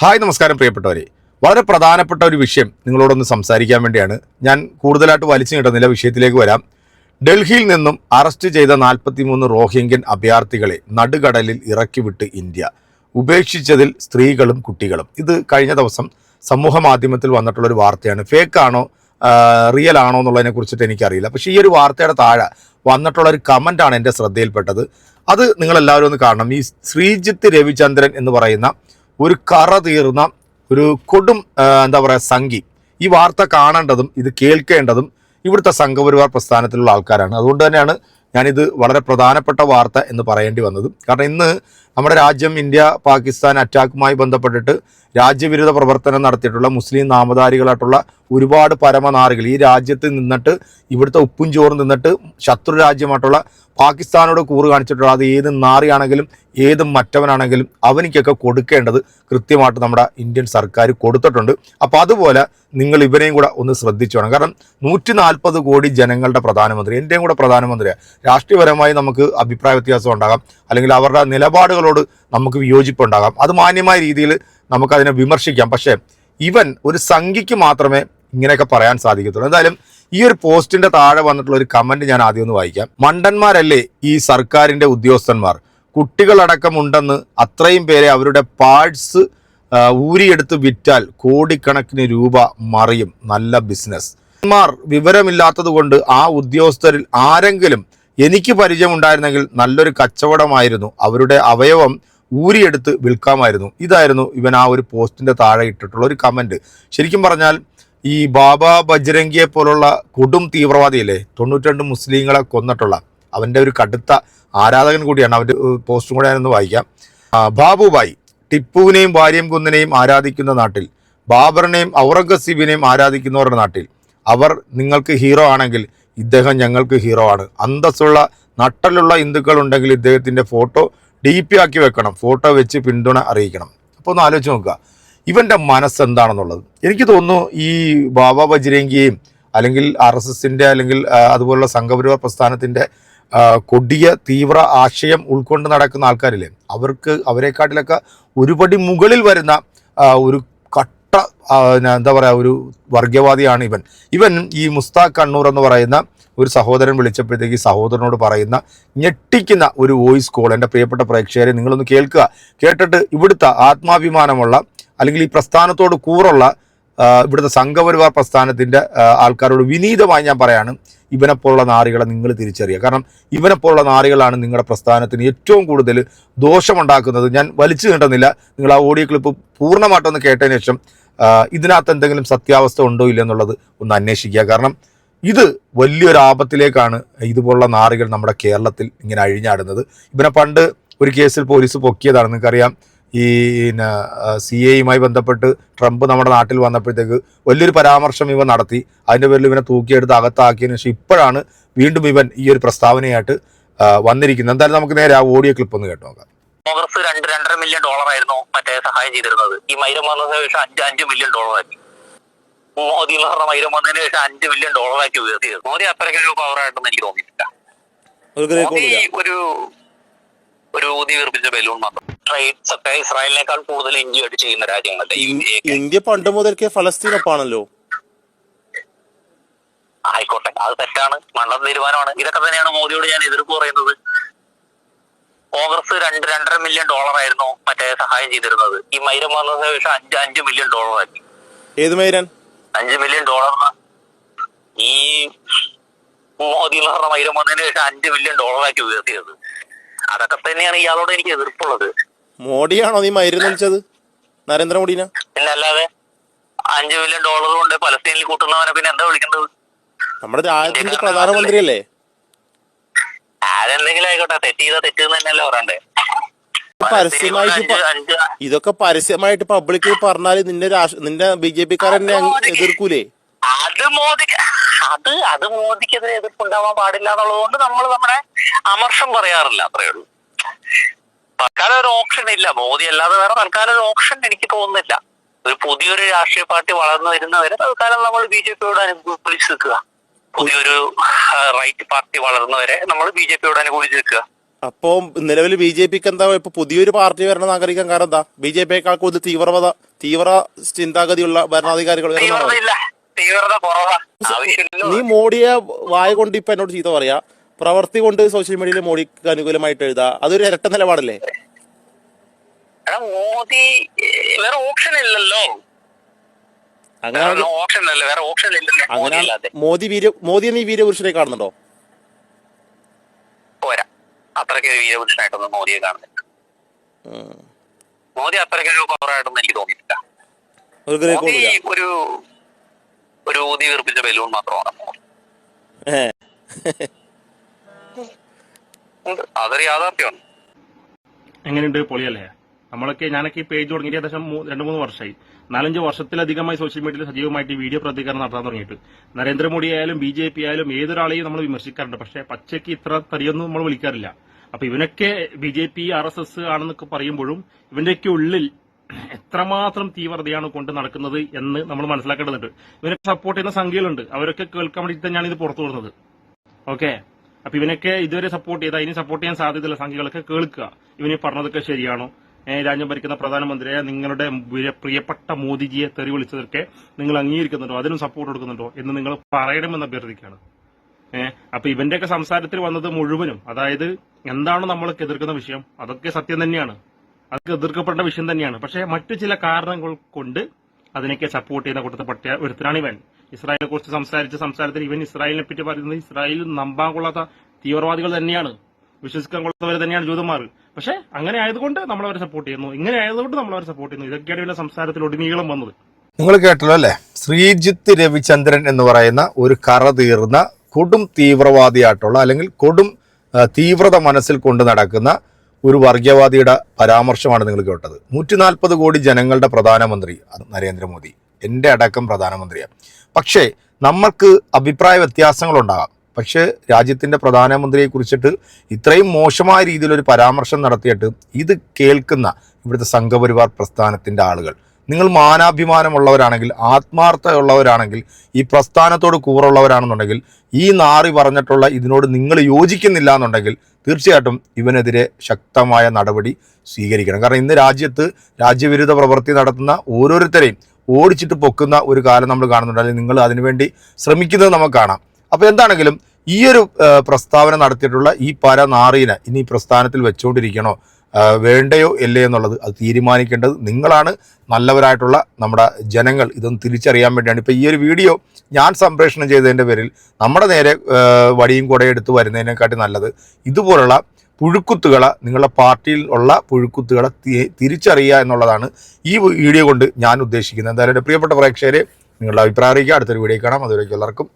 Hi നമസ്കാരം പ്രിയപ്പെട്ടവരെ. വളരെ പ്രധാനപ്പെട്ട ഒരു വിഷയം നിങ്ങളോടൊന്ന് സംസാരിക്കാൻ വേണ്ടിയാണ്. ഞാൻ കൂടുതലായിട്ട് വലിച്ചു കിട്ടുന്നില്ല വിഷയത്തിലേക്ക് വരാം. ഡൽഹിയിൽ നിന്നും അറസ്റ്റ് ചെയ്ത 43 റോഹിംഗ്യൻ അഭയാർത്ഥികളെ നടുകടലിൽ ഇറക്കിവിട്ട് ഇന്ത്യ. ഉപേക്ഷിച്ചതിൽ സ്ത്രീകളും കുട്ടികളും. ഇത് കഴിഞ്ഞ ദിവസം സമൂഹ മാധ്യമത്തിൽ വന്നിട്ടുള്ളൊരു വാർത്തയാണ്. ഫേക്ക് ആണോ റിയൽ ആണോ എന്നുള്ളതിനെ കുറിച്ചിട്ട് എനിക്കറിയില്ല. പക്ഷേ ഈ ഒരു വാർത്തയുടെ താഴെ വന്നിട്ടുള്ള ഒരു കമന്റാണ് എന്റെ ശ്രദ്ധയിൽപ്പെട്ടത്. അത് നിങ്ങളെല്ലാവരും ഒന്ന് കാണണം. ഈ ശ്രീജിത്ത് രവിചന്ദ്രൻ എന്ന് പറയുന്ന ഒരു കറ തീർന്ന ഒരു കൊടും എന്താ പറയുക സംഘി. ഈ വാർത്ത കാണേണ്ടതും ഇത് കേൾക്കേണ്ടതും ഇവിടുത്തെ സംഘപരിവാർ പ്രസ്ഥാനത്തിലുള്ള ആൾക്കാരാണ്. അതുകൊണ്ട് തന്നെയാണ് ഞാനിത് വളരെ പ്രധാനപ്പെട്ട വാർത്ത എന്ന് പറയേണ്ടി വന്നത്. കാരണം ഇന്ന് നമ്മുടെ രാജ്യം ഇന്ത്യ പാകിസ്ഥാൻ അറ്റാക്കുമായി ബന്ധപ്പെട്ടിട്ട് രാജ്യവിരുദ്ധ പ്രവർത്തനം നടത്തിയിട്ടുള്ള മുസ്ലിം നാമധാരികളായിട്ടുള്ള ഒരുപാട് പരമനാറികൾ ഈ രാജ്യത്ത് നിന്നിട്ട് ഇവിടുത്തെ ഉപ്പും ചോറും നിന്നിട്ട് ശത്രു രാജ്യമായിട്ടുള്ള പാകിസ്ഥാനോട് കൂറ് കാണിച്ചിട്ടുള്ള അത് ഏത് നാറിയാണെങ്കിലും ഏത് മറ്റവനാണെങ്കിലും അവനിക്കൊക്കെ കൊടുക്കേണ്ടത് കൃത്യമായിട്ട് നമ്മുടെ ഇന്ത്യൻ സർക്കാർ കൊടുത്തിട്ടുണ്ട്. അപ്പോൾ അതുപോലെ നിങ്ങൾ ഇവരെയും കൂടെ ഒന്ന് ശ്രദ്ധിച്ചു വേണം. കാരണം നൂറ്റി നാൽപ്പത് കോടി ജനങ്ങളുടെ പ്രധാനമന്ത്രി എന്റെയും കൂടെ പ്രധാനമന്ത്രിയാണ് രാഷ്ട്രീയപരമായി നമുക്ക് അഭിപ്രായ വ്യത്യാസം ഉണ്ടാകാം. അല്ലെങ്കിൽ അവരുടെ നിലപാടുകളോട് നമുക്ക് വിയോജിപ്പുണ്ടാകാം. അത് മാന്യമായ രീതിയിൽ നമുക്കതിനെ വിമർശിക്കാം. പക്ഷേ ഇവൻ ഒരു സംഖ്യയ്ക്ക് മാത്രമേ ഇങ്ങനെയൊക്കെ പറയാൻ സാധിക്കത്തുള്ളൂ. എന്തായാലും ഈ ഒരു പോസ്റ്റിന്റെ താഴെ വന്നിട്ടുള്ള ഒരു കമന്റ് ഞാൻ ആദ്യം ഒന്ന് വായിക്കാം. മണ്ടന്മാരല്ലേ ഈ സർക്കാരിന്റെ ഉദ്യോഗസ്ഥന്മാർ? കുട്ടികളടക്കമുണ്ടെന്ന് അത്രയും പേരെ അവരുടെ പാഴ്സ് ഊരിയെടുത്ത് വിറ്റാൽ കോടിക്കണക്കിന് രൂപ മറിയും. നല്ല ബിസിനസ് മാർ വിവരമില്ലാത്തത് കൊണ്ട് ആ ഉദ്യോഗസ്ഥരിൽ ആരെങ്കിലും എനിക്ക് പരിചയമുണ്ടായിരുന്നെങ്കിൽ നല്ലൊരു കച്ചവടമായിരുന്നു. അവരുടെ അവയവം ഊരിയെടുത്ത് വിൽക്കാമായിരുന്നു. ഇതായിരുന്നു ഇവൻ ആ ഒരു പോസ്റ്റിന്റെ താഴെ ഇട്ടിട്ടുള്ള ഒരു കമന്റ് ശരിക്കും പറഞ്ഞാൽ ഈ ബാബ ബജ്രംഗിയെ പോലുള്ള കൊടും തീവ്രവാദിയല്ലേ തൊണ്ണൂറ്റി മുസ്ലിങ്ങളെ കൊന്നിട്ടുള്ള അവന്റെ ഒരു കടുത്ത ആരാധകൻ കൂടിയാണ് അവന്റെ പോസ്റ്റും കൂടെ ഞാനൊന്ന് വായിക്കാം. ബാബുബായി ടിപ്പുവിനെയും ഭാര്യയും കുന്നിനെയും ആരാധിക്കുന്ന നാട്ടിൽ ബാബറിനെയും ഔറംഗസീബിനെയും ആരാധിക്കുന്നവരുടെ നാട്ടിൽ അവർ നിങ്ങൾക്ക് ഹീറോ ആണെങ്കിൽ ഇദ്ദേഹം ഞങ്ങൾക്ക് ഹീറോ ആണ്. അന്തസ്സുള്ള നട്ടലുള്ള ഹിന്ദുക്കൾ ഉണ്ടെങ്കിൽ ഇദ്ദേഹത്തിന്റെ ഫോട്ടോ ഡി പി ആക്കി വെക്കണം. ഫോട്ടോ വെച്ച് പിന്തുണ അറിയിക്കണം. അപ്പോൾ ഒന്ന് ആലോചിച്ച് നോക്കുക. ഇവന്റെ മനസ്സെന്താണെന്നുള്ളത് എനിക്ക് തോന്നുന്നു ഈ ബാബ ബജ്രംഗിയെയും അല്ലെങ്കിൽ ആർ എസ് എസിന്റെ അല്ലെങ്കിൽ അതുപോലുള്ള സംഘപരിവാർ പ്രസ്ഥാനത്തിന്റെ കൊടിയ തീവ്ര ആശയം ഉൾക്കൊണ്ട് നടക്കുന്ന ആൾക്കാരില്ലേ? അവർക്ക് അവരെക്കാട്ടിലൊക്കെ ഒരുപടി മുകളിൽ വരുന്ന ഒരു കട്ട എന്താ പറയുക ഒരു വർഗീയവാദിയാണ് ഇവൻ. ഇവൻ ഈ മുസ്താഖ് കണ്ണൂർ എന്ന് പറയുന്ന ഒരു സഹോദരൻ വിളിച്ചപ്പോഴത്തേക്ക് സഹോദരനോട് പറയുന്ന ഞെട്ടിക്കുന്ന ഒരു വോയിസ് കോൾ എന്റെ പ്രിയപ്പെട്ട പ്രേക്ഷകരെ നിങ്ങളൊന്ന് കേൾക്കുക. കേട്ടിട്ട് ഇവിടുത്തെ ആത്മാഭിമാനമുള്ള അല്ലെങ്കിൽ ഈ പ്രസ്ഥാനത്തോട് കൂറുള്ള ഇവിടുത്തെ സംഘപരിവാർ പ്രസ്ഥാനത്തിന്റെ ആൾക്കാരോട് വിനീതമായി ഞാൻ പറയാണ് ഇവനെപ്പോലുള്ള നാറികളെ നിങ്ങൾ തിരിച്ചറിയുക. കാരണം ഇവനെപ്പോലുള്ള നാറികളാണ് നിങ്ങളുടെ പ്രസ്ഥാനത്തിന് ഏറ്റവും കൂടുതൽ ദോഷമുണ്ടാക്കുന്നത്. ഞാൻ വലിച്ചു നീട്ടുന്നില്ല. നിങ്ങൾ ആ ഓഡിയോ ക്ലിപ്പ് പൂർണമായിട്ടൊന്ന് കേട്ടതിന് ശേഷം ഇതിനകത്ത് എന്തെങ്കിലും സത്യാവസ്ഥ ഉണ്ടോ ഇല്ല എന്നുള്ളത് ഒന്ന് അന്വേഷിക്കുക. കാരണം ഇത് വലിയൊരു ആപത്തിലേക്കാണ് ഇതുപോലുള്ള നാറികൾ നമ്മുടെ കേരളത്തിൽ ഇങ്ങനെ അഴിഞ്ഞാടുന്നത്. ഇവനെ പണ്ട് ഒരു കേസിൽ പോലീസ് പൊക്കിയതാണ്. നിങ്ങൾക്കറിയാം ഈ പിന്നെ സി എയുമായി ബന്ധപ്പെട്ട് ട്രംപ് നമ്മുടെ നാട്ടിൽ വന്നപ്പോഴത്തേക്ക് വലിയൊരു പരാമർശം ഇവ നടത്തി. അതിന്റെ പേരിൽ ഇവനെ തൂക്കിയെടുത്ത് അകത്താക്കിയതിന് ശേഷം ഇപ്പോഴാണ് വീണ്ടും ഇവൻ ഈ ഒരു പ്രസ്താവനയായിട്ട് വന്നിരിക്കുന്നത്. എന്തായാലും നമുക്ക് നേരെ ആ ഓഡിയോ ക്ലിപ്പ് ഒന്ന് കേട്ടു നോക്കാം. കോൺഗ്രസ് രണ്ട് രണ്ടര മില്യൺ ഡോളർ ആയിരുന്നു മറ്റേ സഹായം ചെയ്തിരുന്നത്. ഈ മൈരം വന്നതിന് ശേഷം അഞ്ച് അഞ്ച് മില്യൺ ഡോളർ ആക്കി മോദി എന്ന് പറഞ്ഞ വൈരം വന്നതിന് ശേഷം അഞ്ച് മില്യൺ ഡോളറാക്കി ഉയർത്തിയത്. മോദി അത്രയ്ക്കൊരു പവർ ആയിട്ടൊന്നും എനിക്ക് തോന്നിയിട്ടില്ല. ഒരു മോദി ഒരു ഒരു ഊതി വീർപ്പിച്ച ബലൂൺ മാത്രം. ട്രേഡ്സ് ഒക്കെ ഇസ്രായേലിനേക്കാൾ കൂടുതൽ ഇന്ത്യയായിട്ട് ചെയ്യുന്ന രാജ്യങ്ങളല്ലേ? ഇന്ത്യ പണ്ട് മുതൽക്കേ ഫലസ്തീനൊപ്പാണല്ലോ ആയിക്കോട്ടെ അത് തെറ്റാണ്. മണ്ഡലം തീരുമാനമാണ്. ഇതൊക്കെ തന്നെയാണ് മോദിയോട് ഞാൻ എതിർപ്പ് പറയുന്നത്. കോൺഗ്രസ് രണ്ട് രണ്ടര മില്യൺ ഡോളർ ആയിരുന്നു മറ്റേ സഹായം ചെയ്തിരുന്നത്. ഈ മൈരം വന്നതിന് ശേഷം അഞ്ച് അഞ്ച് മില്യൺ ഡോളർ ആക്കി. ഏത് മൈരൻ അഞ്ച് മില്യൺ ഡോളർ ഈ മോദി എന്ന് പറഞ്ഞ വൈരം വന്നതിന് ശേഷം അഞ്ച് മില്യൺ ഡോളറാക്കി ഉയർത്തിയത്. അതൊക്കെ തന്നെയാണ് ഇയാളോട് എനിക്ക് എതിർപ്പുള്ളത്. മോഡിയാണോ നീ മരുന്ന് വിളിച്ചത്? നരേന്ദ്രമോദിന? പിന്നെ അല്ലാതെ അഞ്ച് മില്യൺ ഡോളർ കൊണ്ട് പലസ്തീനിൽ കൂട്ടുന്നവനെ പിന്നെ എന്താ വിളിക്കേണ്ടത്? നമ്മുടെ രാജ്യത്തിന്റെ പ്രധാനമന്ത്രിയല്ലേ? ആരെന്തെങ്കിലും ആയിക്കോട്ടെ തെറ്റ് ചെയ്താ തെറ്റെന്ന് തന്നെയല്ലേ പറയണ്ടേ? പരസ്യമായിട്ട് അഞ്ച് പ- അഞ്ച് ഇതൊക്കെ പരസ്യമായിട്ട് പബ്ലിക്കിൽ പറഞ്ഞാൽ നിന്റെ നിന്റെ ബി ജെ പിക്കാരനെ എതിർക്കൂലേ? അത് മോദി അത് അത് മോദിക്കെതിരെ എതിർപ്പുണ്ടാവാൻ പാടില്ല എന്നുള്ളതുകൊണ്ട് നമ്മൾ നമ്മുടെ അമർഷം പറയാറില്ല അത്രേ ഉള്ളൂ. തൽക്കാലം ഒരു ഓപ്ഷൻ ഇല്ല. മോദി അല്ലാതെ വേറെ തൽക്കാലം ഒരു ഓപ്ഷൻ എനിക്ക് തോന്നുന്നില്ല. ഒരു പുതിയൊരു രാഷ്ട്രീയ പാർട്ടി വളർന്നു വരുന്നവരെ തൽക്കാലം നമ്മൾ ബി ജെ പിയോട് അനുകൂലിച്ച് നിൽക്കുക. പുതിയൊരു റൈറ്റ് പാർട്ടി വളർന്നവരെ നമ്മൾ ബി ജെ പിയോട് അനുകൂലിച്ച് നിൽക്കുക. അപ്പോ നിലവിൽ ബി ജെ പിക്ക് എന്താ ഇപ്പൊ പുതിയൊരു പാർട്ടി വരണം ആഗ്രഹിക്കാൻ കാരണം എന്താ? ബി ജെ പിയേക്കാൾ കൂടുതൽ തീവ്രവാദ തീവ്ര ചിന്താഗതിയുള്ള ഭരണാധികാരികൾ നീ മോഡിയെ വായ കൊണ്ട് ഇപ്പൊ എന്നോട് ചീത്ത പറയാ. പ്രവർത്തി കൊണ്ട് സോഷ്യൽ മീഡിയയിൽ മോഡിക്ക് അനുകൂലമായിട്ട് എഴുതാ. അതൊരു ഇരട്ട നിലപാടല്ലേ? മോദി വേറെ ഓപ്ഷൻ ഇല്ലല്ലോ. അങ്ങനെ ഓപ്ഷൻ ഇല്ലല്ലോ വേറെ ഓപ്ഷൻ ഇല്ലല്ലോ മോദി വീര മോദി നീ വീരപുരുഷനെ കാണുന്നുണ്ടോ? അത്രയ്ക്ക് ഒരു വീരപുരുഷനായിട്ടൊന്നും മോദിയെ കാണുന്നില്ല. മോദി അത്രയ്ക്ക് ഒരു പവറായിട്ടൊന്നും എനിക്ക് തോന്നിയിട്ടില്ല. ഒരു മോദി ഒരു ഒരു ഊതി വീർപ്പിച്ച ബലൂൺ മാത്രമാണ്. അതൊരു യാഥാർത്ഥ്യമാണ്. എങ്ങനെയുണ്ട് പൊളിയല്ലേ? നമ്മളൊക്കെ ഞാനൊക്കെ ഈ പേജ് തുടങ്ങിയിട്ട് ഏകദേശം രണ്ട് മൂന്ന് വർഷമായി. നാലഞ്ച് വർഷത്തിലധികമായി സോഷ്യൽ മീഡിയയിൽ സജീവമായിട്ട് വീഡിയോ പ്രതികരണം നടത്താൻ തുടങ്ങിയിട്ട്. നരേന്ദ്രമോദി ആയാലും ബി ജെ പി ആയാലും ഏതൊരാളെയും നമ്മൾ വിമർശിക്കാറുണ്ട്. പക്ഷേ പച്ചയ്ക്ക് ഇത്ര തരിയൊന്നും നമ്മൾ വിളിക്കാറില്ല. അപ്പൊ ഇവനൊക്കെ B J P R S S ആണെന്നൊക്കെ പറയുമ്പോഴും ഇവന്റെയൊക്കെ ഉള്ളിൽ എത്രമാത്രം തീവ്രതയാണ് കൊണ്ട് നടക്കുന്നത് എന്ന് നമ്മൾ മനസ്സിലാക്കേണ്ടതുണ്ട്. ഇവനൊക്കെ സപ്പോർട്ട് ചെയ്യുന്ന സംഖ്യകളുണ്ട്. അവരൊക്കെ കേൾക്കാൻ വേണ്ടി തന്നെയാണ് ഇത് പുറത്തു വരുന്നത്. ഓക്കെ അപ്പൊ ഇവനൊക്കെ ഇതുവരെ സപ്പോർട്ട് ചെയ്ത ഇനി സപ്പോർട്ട് ചെയ്യാൻ സാധ്യതയുള്ള സംഖ്യകളൊക്കെ കേൾക്കുക. ഇവന് പറഞ്ഞതൊക്കെ ശരിയാണോ? രാജ്യം ഭരിക്കുന്ന പ്രധാനമന്ത്രിയെ നിങ്ങളുടെ പ്രിയപ്പെട്ട മോദിജിയെ തെറി വിളിച്ചതൊക്കെ നിങ്ങൾ അംഗീകരിക്കുന്നുണ്ടോ? അതിനും സപ്പോർട്ട് കൊടുക്കുന്നുണ്ടോ എന്ന് നിങ്ങൾ പറയണമെന്ന് അഭ്യർത്ഥിക്കുകയാണ്. അപ്പൊ ഇവന്റെയൊക്കെ സംസാരത്തിൽ വന്നത് മുഴുവനും അതായത് എന്താണ് നമ്മളൊക്കെ എതിർക്കുന്ന വിഷയം അതൊക്കെ സത്യം തന്നെയാണ്. അതൊക്കെ എതിർക്കപ്പെടേണ്ട വിഷയം തന്നെയാണ്. പക്ഷേ മറ്റു ചില കാരണങ്ങൾ കൊണ്ട് അതിനൊക്കെ സപ്പോർട്ട് ചെയ്യുന്ന കൂട്ടത്തിൽ പട്ടിക ഒരുത്തനാണ് ഇവൻ. ഇസ്രായേലിനെ കുറിച്ച് സംസാരിച്ച സംസാരത്തിൽ ഇവൻ ഇസ്രായേലിനെ പറ്റി പറയുന്നത് ഇസ്രായേലിൽ നമ്പാൻ കൊള്ളാത്ത തീവ്രവാദികൾ തന്നെയാണ്. വിശ്വസിക്കാൻ കൊള്ളാത്തവർ തന്നെയാണ് ജൂതന്മാർ. പക്ഷെ അങ്ങനെ ആയതുകൊണ്ട് നമ്മൾ അവരെ സപ്പോർട്ട് ചെയ്യുന്നു. ഇങ്ങനെ ആയതുകൊണ്ട് നമ്മൾ അവരെ സപ്പോർട്ട് ചെയ്യുന്നു. ഇതൊക്കെയാണ് ഇവരുടെ സംസാരത്തിൽ ഒടുനീളം വന്നത്. നിങ്ങൾ കേട്ടല്ലോ അല്ലേ? ശ്രീജിത്ത് രവിചന്ദ്രൻ എന്ന് പറയുന്ന ഒരു കറ തീർന്ന കൊടും തീവ്രവാദിയായിട്ടുള്ള അല്ലെങ്കിൽ കൊടും തീവ്രത മനസ്സിൽ കൊണ്ട് നടക്കുന്ന ഒരു വർഗീയവാദിയുടെ പരാമർശമാണ് നിങ്ങൾ കേട്ടത്. നൂറ്റി നാൽപ്പത് കോടി ജനങ്ങളുടെ പ്രധാനമന്ത്രി നരേന്ദ്രമോദി. എന്റെ അടക്കം പ്രധാനമന്ത്രിയാണ്. പക്ഷേ നമ്മൾക്ക് അഭിപ്രായ വ്യത്യാസങ്ങളുണ്ടാകാം. പക്ഷേ രാജ്യത്തിന്റെ പ്രധാനമന്ത്രിയെ കുറിച്ചിട്ട് ഇത്രയും മോശമായ രീതിയിലൊരു പരാമർശം നടത്തിയിട്ട് ഇത് കേൾക്കുന്ന ഇവിടുത്തെ സംഘപരിവാർ പ്രസ്ഥാനത്തിന്റെ ആളുകൾ നിങ്ങൾ മാനാഭിമാനമുള്ളവരാണെങ്കിൽ ആത്മാർത്ഥമുള്ളവരാണെങ്കിൽ ഈ പ്രസ്ഥാനത്തോട് കൂറുള്ളവരാണെന്നുണ്ടെങ്കിൽ ഈ നാറി പറഞ്ഞിട്ടുള്ള ഇതിനോട് നിങ്ങൾ യോജിക്കുന്നില്ല എന്നുണ്ടെങ്കിൽ തീർച്ചയായിട്ടും ഇവനെതിരെ ശക്തമായ നടപടി സ്വീകരിക്കണം. കാരണം ഇന്ന് രാജ്യത്ത് രാജ്യവിരുദ്ധ പ്രവൃത്തി നടത്തുന്ന ഓരോരുത്തരെയും ഓടിച്ചിട്ട് പൊക്കുന്ന ഒരു കാലം നമ്മൾ കാണുന്നുണ്ട്. അല്ലെങ്കിൽ നിങ്ങൾ അതിനുവേണ്ടി ശ്രമിക്കുന്നത് നമുക്ക് കാണാം. അപ്പോൾ എന്താണെങ്കിലും ഈ ഒരു പ്രസ്താവന നടത്തിയിട്ടുള്ള ഈ പരനാറീനെ ഇനി പ്രസ്ഥാനത്തിൽ വെച്ചുകൊണ്ടിരിക്കണോ വേണ്ടയോ ഇല്ലേ എന്നുള്ളത് അത് തീരുമാനിക്കേണ്ടത് നിങ്ങളാണ്. നല്ലവരായിട്ടുള്ള നമ്മുടെ ജനങ്ങൾ ഇതൊന്ന് തിരിച്ചറിയാൻ വേണ്ടിയാണ്. ഇപ്പോൾ ഈ ഒരു വീഡിയോ ഞാൻ സംപ്രേഷണം ചെയ്തതിന്റെ പേരിൽ നമ്മുടെ നേരെ വടിയും കൂടെ എടുത്ത് വരുന്നതിനെക്കാട്ടി നല്ലത് ഇതുപോലുള്ള പുഴുക്കുത്തുകളെ നിങ്ങളുടെ പാർട്ടിയിൽ ഉള്ള പുഴുക്കുത്തുകളെ തിരിച്ചറിയുക എന്നുള്ളതാണ് ഈ വീഡിയോ കൊണ്ട് ഞാൻ ഉദ്ദേശിക്കുന്നത്. എന്തായാലും പ്രിയപ്പെട്ട പ്രേക്ഷകരെ നിങ്ങളുടെ അഭിപ്രായം അറിയിക്കുക. അടുത്തൊരു വീഡിയോ കാണാം. അതുവരേക്കും എല്ലാവർക്കും